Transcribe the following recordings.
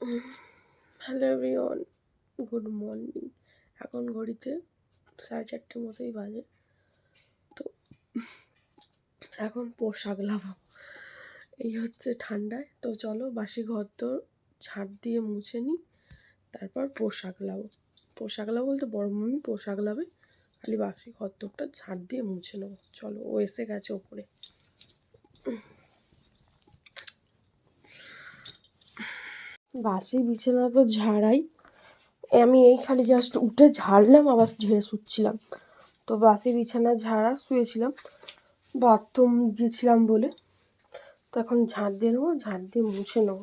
Hello everyone good morning এখন ঘড়িতে সাড়ে চারটে মতোই বাজে। তো এখন পোশাক লাভো এই হচ্ছে ঠান্ডায়। তো চলো বাসি ঘর তো ঝাড় দিয়ে মুছে নিই তারপর পোশাক লাবো পোশাক লাবো বলতে বড় মামি পোশাক লাবে, খালি বাসি ঘর তোরটা ঝাড় দিয়ে মুছে নেব। চলো ও এসে গেছে ওপরে। বাসি বিছানা তো ঝাড়াই। আমি এই খালি জাস্ট উঠে ঝাড়লাম, আবার ঝেড়ে শুচ্ছিলাম। তো বাসি বিছানা ঝাড়া শুয়েছিলাম, বাথরুম গিয়েছিলাম বলে। তো এখন ঝাড় দিয়ে নেব, ঝাড় দিয়ে মুছে নেব।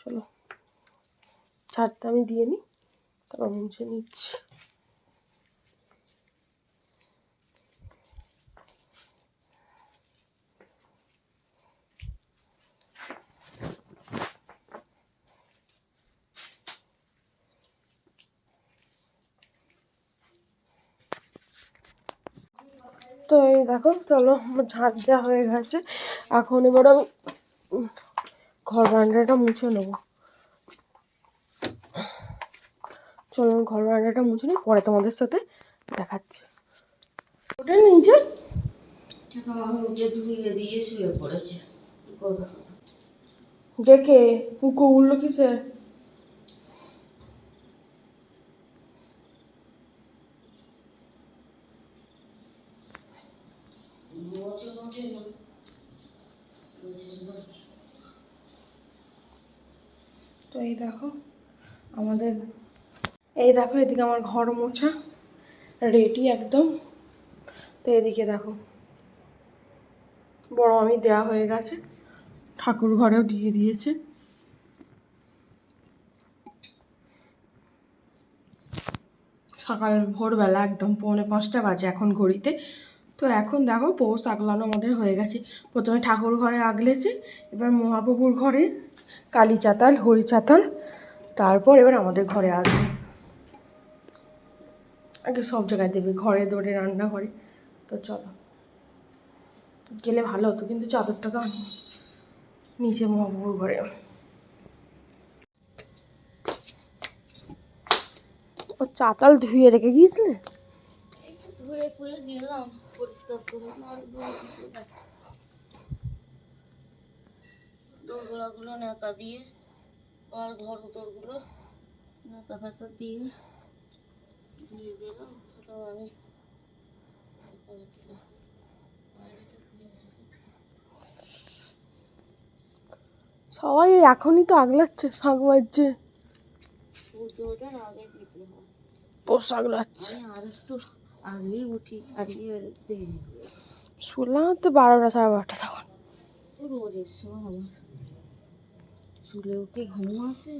চলো, ঝাড়টা আমি দিয়ে নিই, তারপর মুছে নিচ্ছি। তো এই দেখো চলো আমার ঝাঁট দেওয়া হয়ে গেছে। এখন এবার আমি ঘর বারান্দাটা মুছে নেব। চলো আমি ঘর বারান্দাটা মুছে নিই পরে তোমাদের সাথে দেখাচ্ছি। ওটা নিচে? ডেকে উকো উঠল কিসে? এই দেখো, আমাদের, এই দেখো এদিকে আমার ঘর মোছা রেডি একদম। তো এদিকে দেখো, বড় আমি দেওয়া হয়ে গেছে, ঠাকুর ঘরেও দিয়ে দিয়েছে। সকাল ভোরবেলা একদম পৌনে পাঁচটা বাজে এখন ঘড়িতে। তো এখন দেখো পৌষ আগলানো আমাদের হয়ে গেছে। প্রথমে ঠাকুর ঘরে আগলেছে, এবার মহাপ্রভুর ঘরে কালী চাতাল, হরি চাতাল, তারপর এবার আমাদের ঘরে আসবে। আগে সব জায়গায় দেবে, ঘরে দৌড়ে রান্না করে তো চলো, গেলে ভালো হতো, কিন্তু চাদরটা তো নিচে মহাপ্রভুর ঘরে। ও চাতাল ধুয়ে রেখে গিয়েছিলে? ধুয়ে ফুয়ে দিলাম পরিষ্কার করে দোরগোড়াগুলো নেতা দিয়ে আর ঘর দোরগুলো নেতা ফেতা দিয়ে ধুয়ে দিলাম সেটা আমি। সবাই এখনই তো আগলাচ্ছে শাক বাজছে। পোষ আগলাচ্ছে আর একটু আগেই উঠি আজকে দেরি শুনলাম তো বারোটা সাড়ে বারোটা তখন। রোজের সময় আমার শুলে কি ঘুম আসে?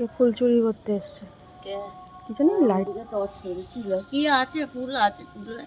কে ফুল চুরি করতে এসছে। কে? কি জানি লাইট কি আছে ফুল আছে তুলে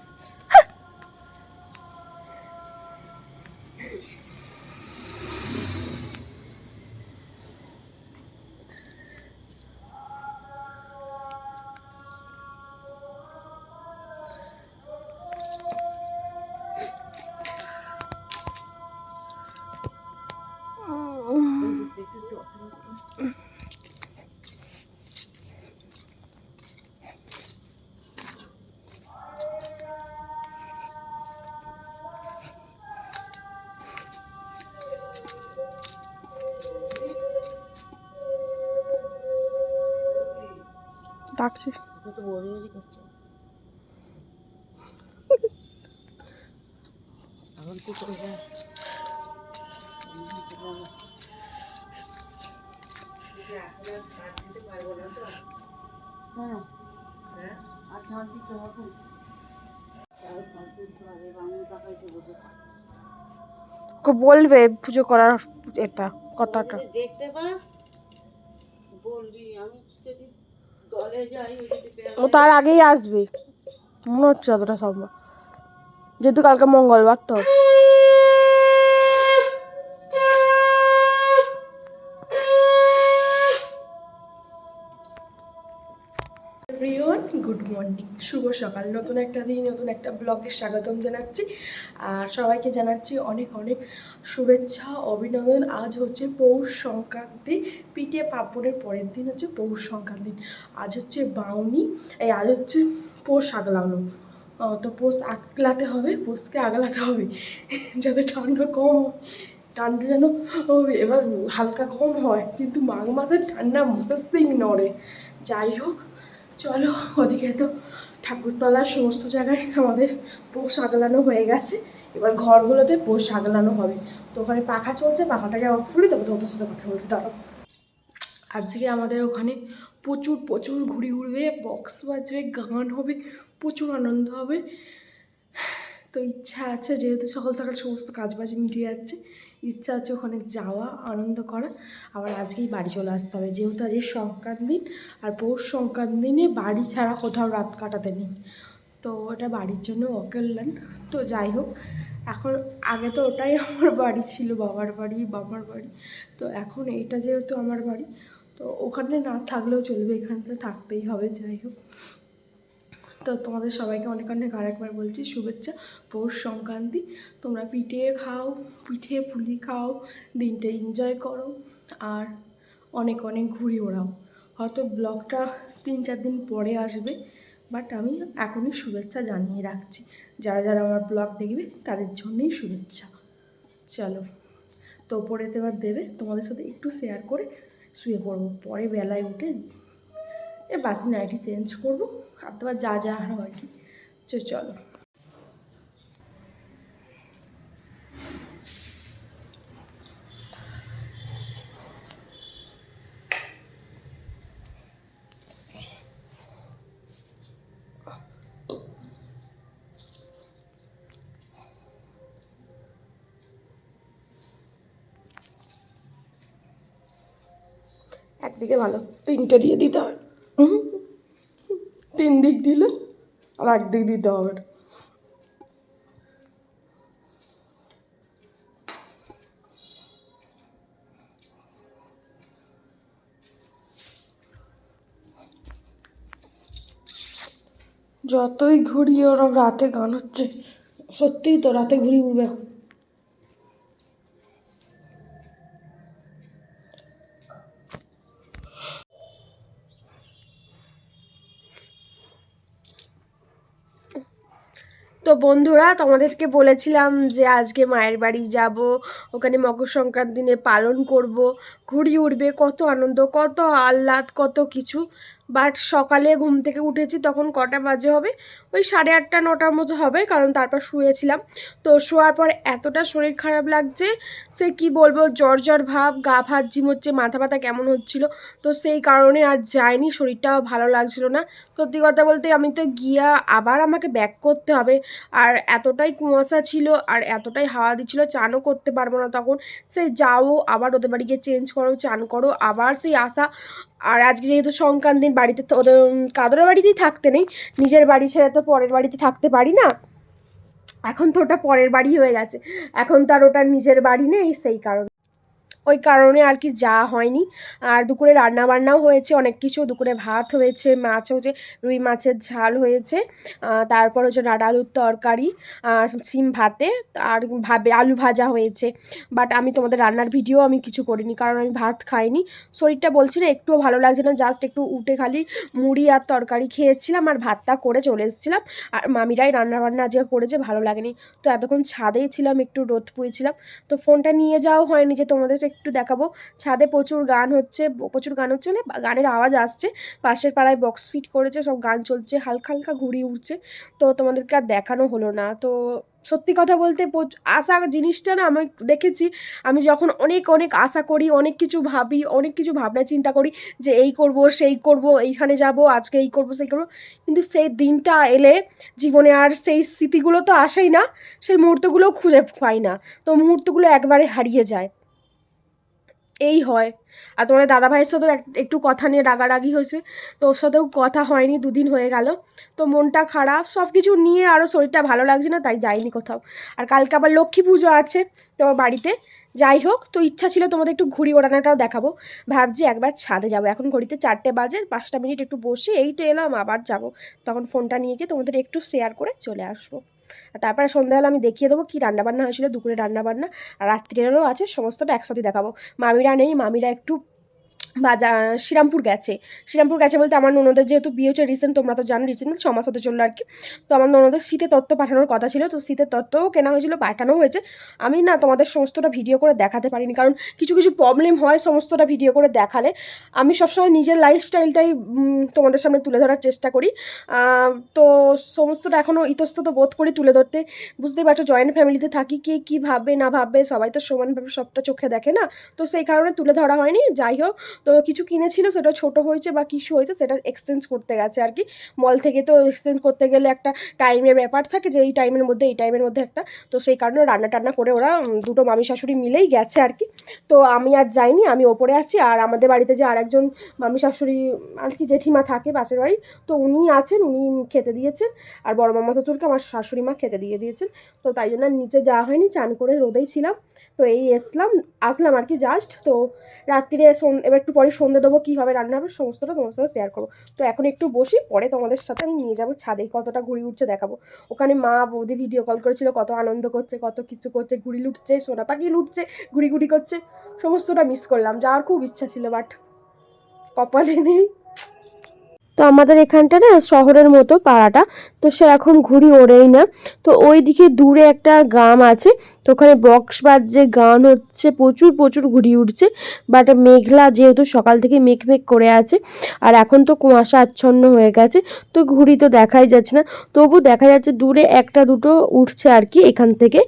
ওকে বলবে পুজো করার এটা কথাটা। দেখতে পাস? বলবি আমি যদি ও তার আগেই আসবে। মনে হচ্ছে যতটা সম্ভব। যেহেতু কালকে মঙ্গলবার তো। শুভ সকাল। নতুন একটা দিন, নতুন একটা ব্লগে স্বাগতম জানাচ্ছি। আর সবাইকে জানাচ্ছি অনেক অনেক শুভেচ্ছা, অভিনন্দন। আজ হচ্ছে পৌষ সংক্রান্তি, পিঠে পাপড়ের পরের দিন হচ্ছে পৌষ সংক্রান্তি আজ হচ্ছে বাউনি, এই আজ হচ্ছে পৌষ আগলানো। তো পৌষ আগলাতে হবে, পৌষকে আগলাতে হবে। যাতে ঠান্ডা কম, ঠান্ডা যেন এবার হালকা কম হয়। কিন্তু মাঘ মাসে ঠান্ডা মতো সিং নড়ে। যাই হোক, চলো, ওদিকে তো ঠাকুরতলার সমস্ত জায়গায় আমাদের পোষ আগলানো হয়ে গেছে। এবার ঘরগুলোতে পোষ আগলানো হবে। তো ওখানে পাখা চলছে, পাখাটাকে অফ করি তারপর তোমাদের সাথে কথা বলছি। দাঁড়ো আজকে আমাদের ওখানে প্রচুর প্রচুর ঘুড়ি উড়বে বক্স বাজবে, গান হবে, প্রচুর আনন্দ হবে। তো ইচ্ছা আছে, যেহেতু সকাল সকাল সমস্ত কাজ বাজ মিটে যাচ্ছে ইচ্ছা আছে ওখানে যাওয়া, আনন্দ করা। আবার আজকেই বাড়ি চলে আসতে হবে। যেহেতু আজকে সংক্রান্তি দিন, আর পৌষ সংক্রান্তি দিনে বাড়ি ছাড়া কোথাও রাত কাটাতে নেই। তো ওটা বাড়ির জন্য অকল্যাণ তো যাই হোক, এখন আগে তো ওটাই আমার বাড়ি ছিল, বাবার বাড়ি বাবার বাড়ি। তো এখন এইটা যেহেতু আমার বাড়ি, তো ওখানে না থাকলেও চলবে, এখানে তো থাকতেই হবে, যাই হোক। তো তোমাদের সবাইকে অনেক অনেক আরেকবার বলছি শুভেচ্ছা, পৌষ সংক্রান্তি। তোমরা পিঠে খাও, পিঠে পুলি খাও, দিনটা এনজয় করো আর অনেক অনেক ঘুরি ওড়াও। হয়তো ব্লগটা তিন চার দিন পরে আসবে বাট আমি এখনই শুভেচ্ছা জানিয়ে রাখছি। যারা যারা আমার ব্লগ দেখবে তাদের জন্যই শুভেচ্ছা। চলো তো ওপরেতে এবার দেবে, তোমাদের সাথে একটু শেয়ার করে শুয়ে পড়ব। পরে বেলায় উঠে এ বাসি নাইটি চেঞ্জ করব। আর তোমার যা যা আর হয় কি চলো। একদিকে ভালো, তিনটে দিয়ে দিতে হবে হুম। তিন দিক দিলে আর একদিক দিতে হবে যতই ঘুরি ওরা রাতে গান হচ্ছে, সত্যিই তো রাতে ঘুরি উঠবে তো বন্ধুরা, তোমাদেরকে বলেছিলাম যে আজকে মায়ের বাড়ি যাব, ওখানে মকর সংক্রান্তি দিনে পালন করব। ঘুড়ি উঠবে কত আনন্দ, কত আহ্লাদ, কত কিছু। বাট সকালে ঘুম থেকে উঠেছি, তখন কটা বাজে হবে? ওই সাড়ে আটটা, নটার মতো হবে, কারণ তারপর শুয়েছিলাম। তো শোয়ার পর এতটা শরীর খারাপ লাগছে, সে কি বলব, জ্বর জ্বর ভাব, গা ভাত ঝিম হচ্ছে, মাথা ব্যথা কেমন হচ্ছিল? তো সেই কারণে আর যায়নি শরীরটাও ভালো লাগছিল না। সত্যি কথা বলতে আমি তো গিয়া আবার আমাকে ব্যাক করতে হবে। আর এতটাই কুয়াশা ছিল, আর এতটাই হাওয়া দিচ্ছিল, চানও করতে পারব না তখন। সেই যাও, আবার ওদের বাড়ি গিয়ে চেঞ্জ করো, চান করো, আবার সেই আসা আর আজকে যেহেতু সংক্রান্ত দিন, বাড়িতে ওদের কাদরের বাড়িতেই থাকতে নেই। নিজের বাড়ি ছেড়ে তো পরের বাড়িতে থাকতে পারি না। এখন তো ওটা পরের বাড়ি হয়ে গেছে। এখন তো আর ওটা নিজের বাড়ি নেই, সেই কারণে। ওই কারণে আর কি যাওয়া হয়নি। আর দুপুরে রান্না বান্নাও হয়েছে, অনেক কিছু। দুপুরে ভাত হয়েছে, মাছ হয়েছে, রুই মাছের ঝাল হয়েছে তারপর হচ্ছে আলুর তরকারি সিম ভাতে, আর ভাবে, আলু ভাজা হয়েছে। বাট আমি তোমাদের রান্নার ভিডিও আমি কিছু করিনি, কারণ আমি ভাত খাইনি। শরীরটা বলছি না, একটুও ভালো লাগছে না জাস্ট একটু উঠে খালি মুড়ি আর তরকারি খেয়েছিলাম আর ভাতটা করে চলে এসেছিলাম। আর মামিরাই রান্না বান্না আজকে করেছে, ভালো লাগেনি। তো এতক্ষণ ছাদেই ছিলাম, একটু রোদ পুয়েছিলাম তো ফোনটা নিয়ে যাওয়া হয়নি যে তোমাদের একটু দেখাবো। ছাদে প্রচুর গান হচ্ছে, প্রচুর গান হচ্ছে মানে গানের আওয়াজ আসছে। পাশের পাড়ায় বক্স ফিট করেছে, সব গান চলছে, হালকা হালকা ঘুরি উঠছে তো তোমাদেরকে আর দেখানো হলো না। তো সত্যি কথা বলতে আশা জিনিসটা না আমি দেখেছি, আমি যখন অনেক অনেক আশা করি, অনেক কিছু ভাবি, অনেক কিছু ভাবনা চিন্তা করি যে এই করব, সেই করব, এইখানে যাব, আজকে এই করব, সেই করব। কিন্তু সেই দিনটা এলে জীবনে আর সেই স্মৃতিগুলো তো আসেই না, সেই মুহূর্তগুলোও খুঁজে পাই না। তো মুহূর্তগুলো একবারে হারিয়ে যায়। এই হয়। আর তোমার দাদা ভাইয়ের সাথেও এক- একটু কথা নিয়ে রাগারাগি হয়েছে। তো ওর সাথেও কথা হয়নি, দুদিন হয়ে গেল। তো মনটা খারাপ সব কিছু নিয়ে আরও শরীরটা ভালো লাগছে না, তাই যাইনি কোথাও। আর কালকে আবার লক্ষ্মী পুজো আছে তো বাড়িতে। যাই হোক, তো ইচ্ছা ছিল তোমাদের একটু ঘুড়ি ওড়ানোটাও দেখাবো। ভাবছি একবার ছাদে যাব। এখন ঘড়িতে চারটে বাজে, পাঁচটা মিনিট একটু বসে এই তো এলাম, আবার যাব। তখন ফোনটা নিয়ে গিয়ে তোমাদের একটু শেয়ার করে চলে আসব। আর তারপরে সন্ধ্যাবেলা আমি দেখিয়ে দেবো কী রান্নাবান্না হয়েছিল, দুপুরে রান্নাবান্না আর রাত্রিরও আছে, সমস্তটা একসাথে দেখাবো। মামিরা নেই, মামিরা একটু বাজার শ্রীরামপুর গেছে। শ্রীরামপুর গেছে বলতে আমার ননদের যেহেতু বিয়ে হচ্ছে রিসেন্ট তোমরা তো জানো রিসেন্ট ছ মাস হতে চলল আর কি। তো আমার ননদের শীতের তত্ত্ব পাঠানোর কথা ছিল, তো শীতের তত্ত্বও কেনা হয়েছিল পাঠানো হয়েছে। আমি না তোমাদের সমস্তটা ভিডিও করে দেখাতে পারিনি, কারণ কিছু কিছু প্রবলেম হয় সমস্তটা ভিডিও করে দেখালে। আমি সবসময় নিজের লাইফস্টাইলটাই তোমাদের সামনে তুলে ধরার চেষ্টা করি। তো সমস্তটা এখনও ইতস্তত বোধ করি তুলে ধরতে। বুঝতেই পারছ জয়েন্ট ফ্যামিলিতে থাকি কে কী ভাববে, না ভাববে, সবাই তো সমানভাবে সবটা চোখে দেখে না। তো সেই কারণে তুলে ধরা হয়নি। যাই হোক তো কিছু কিনেছিল, সেটা ছোট হয়েছে বা কিছু হয়েছে, সেটা এক্সচেঞ্জ করতে গেছে আর কি। মল থেকে তো এক্সচেঞ্জ করতে গেলে একটা টাইমের ব্যাপার থাকে যে, এই টাইমের মধ্যে, এই টাইমের মধ্যে একটা। তো সেই কারণে রান্না টান্না করে ওরা দুটো মামি শাশুড়ি মিলেই গেছে আর কি। তো আমি আর যাইনি, আমি ওপরে আছি আর আমাদের বাড়িতে যে আরেকজন মামি শাশুড়ি, আর কি জেঠিমা থাকে পাশের বাড়ি, তো উনি আছেন, উনি খেতে দিয়েছেন। আর বড় মামা শ্বশুরকে আমার শাশুড়ি মা খেতে দিয়ে দিয়েছেন। তো তাই জন্য নিচে যাওয়া হয়নি, চান করে রোদেই ছিলাম। তো এই এসলাম, আসলাম আর কি জাস্ট তো রাত্রিরে এবার একটু পরে সন্ধে দেবো, কীভাবে রান্না হবে সমস্তটা তোমার সাথে শেয়ার করব। তো এখন একটু বসি, পরে তোমাদের সাথে আমি নিয়ে যাব ছাদে, কতটা ঘুড়ি উঠছে দেখাবো। ওখানে মা বৌদি ভিডিও কল করেছিল, কত আনন্দ করছে, কত কিছু করছে, ঘুড়ি লুটছে, সোনা পাখি লুটছে ঘুরি ঘুরি করছে, সমস্তটা মিস করলাম, যাওয়ার খুব ইচ্ছা ছিল বাট কপালে নেই। তো আমাদের এখানটা না শহরের মতো পাড়াটা, তো সেরকম ঘুড়ি ওড়েই না। তো ওই দিকে দূরে একটা গ্রাম আছে, তো ওখানে বক্স বাজছে, গান হচ্ছে, প্রচুর প্রচুর ঘুড়ি উঠছে বাট মেঘলা যেহেতু সকাল থেকে মেঘ মেঘ করে আছে, আর এখন তো কুয়াশা আচ্ছন্ন হয়ে গেছে, তো ঘুড়ি তো দেখাই যাচ্ছে না। তবু দেখা যাচ্ছে দূরে একটা দুটো উঠছে আর কি এখান থেকে।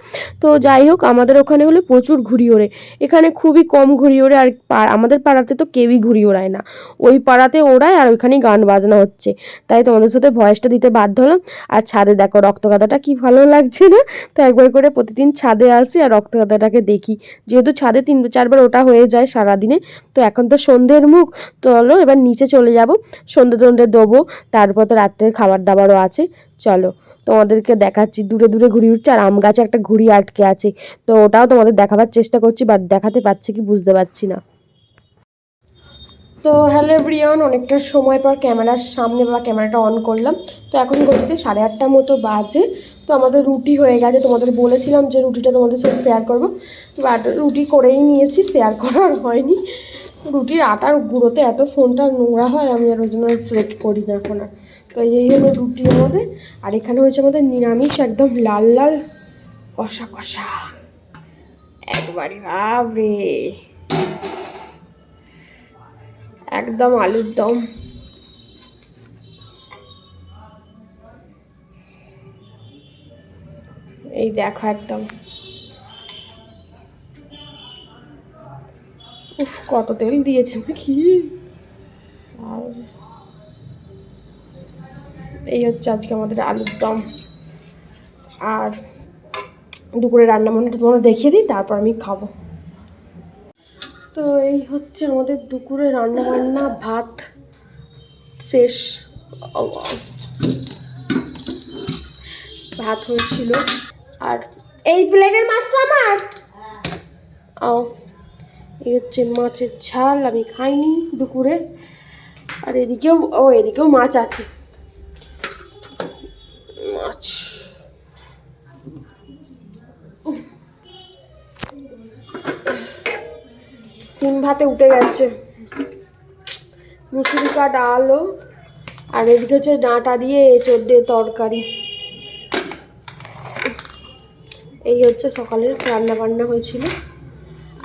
তো যাই হোক, আমাদের ওখানে হলে প্রচুর ঘুড়ি ওড়ে। এখানে খুবই কম ঘুড়ি ওড়ে আর আমাদের পাড়াতে তো কেউই ঘুড়ি ওড়ায় না। ওই পাড়াতে ওড়ায় আর ওইখানেই গান বাজনা হচ্ছে। তাই তোমাদের সাথে ভয়েসটা দিতে বাধ্য হলাম। আর ছাদে দেখো রক্তগাদাটা কি ভালো লাগছে না? তো একবার করে প্রতিদিন ছাদে আসি আর রক্তগাদাটাকে দেখি। যেহেতু ছাদে তিন, চারবার ওটা হয়ে যায় সারাদিনে, তো এখন তো সন্ধ্যের মুখ। তো চলো এবার নিচে চলে যাব, সন্ধ্যে টন্ধে দেবো তারপর তো রাত্রের খাবার দাবারও আছে। চলো, তোমাদেরকে দেখাচ্ছি, দূরে দূরে ঘুড়ি উঠছে। আর আম গাছে একটা ঘুড়ি আটকে আছে, তো ওটাও তোমাদের দেখাবার চেষ্টা করছি বাট দেখাতে পারছি কি বুঝতে পারছি না। তো হ্যালো ব্রিয়ন অনেকটা সময় পর ক্যামেরার সামনে বা ক্যামেরাটা অন করলাম। তো এখন ঘড়িতে সাড়ে আটটার মতো বাজে। তো আমাদের রুটি হয়ে গেছে, তোমাদের বলেছিলাম যে রুটিটা তোমাদের সাথে শেয়ার করব। বাট রুটি করেই নিয়েছি শেয়ার করার হয়নি। রুটির আটার গুঁড়োতে এত ফোনটা নোংরা হয়, আমি আর ওই জন্য ফ্লেক করি না এখন আর। তো এই হলো রুটি আমাদের। আর এখানে হয়েছে আমাদের নিরামিষ, একদম লাল লাল কষা কষা। একবারই বাবরে একদম আলুর দম। এই দেখো একদম। উফ, কত তেল দিয়েছে নাকি? আর এই হচ্ছে আজকে আমাদের আলুর দম। আর দুপুরে রান্না বান্নাটা তোমরা দেখিয়ে দিই, তারপর আমি খাব। তো এই হচ্ছে আমাদের দুপুরে রান্না বান্না ভাত শেষ। ভাত হয়েছিল। আর এই প্লেটের মাছটা আমার? এই হচ্ছে মাছের ঝাল, আমি খাইনি দুপুরে। আর এদিকেও, ও, এদিকেও মাছ আছে। মাছ। ভাতে উঠে গেছে। মুসুরি কাঠ আলো, আর এদিকে হচ্ছে ডাঁটা দিয়ে এঁচড় তরকারি। এই হচ্ছে সকালের রান্না বান্না হয়েছিল।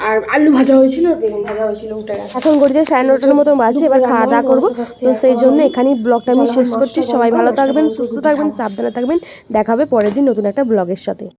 আর আলু ভাজা হয়েছিল বেগুন ভাজা হয়েছিল, উঠে গেছে। এখন ঘড়িতে সাড়ে নটার মতো বাজে, এবার খাওয়া দাওয়া করব। তো সেই জন্য এখানেই ব্লগটা আমি শেষ করছি। সবাই ভালো থাকবেন, সুস্থ থাকবেন, সাবধানে থাকবেন। দেখাবে পরের দিন নতুন একটা ব্লগের সাথে।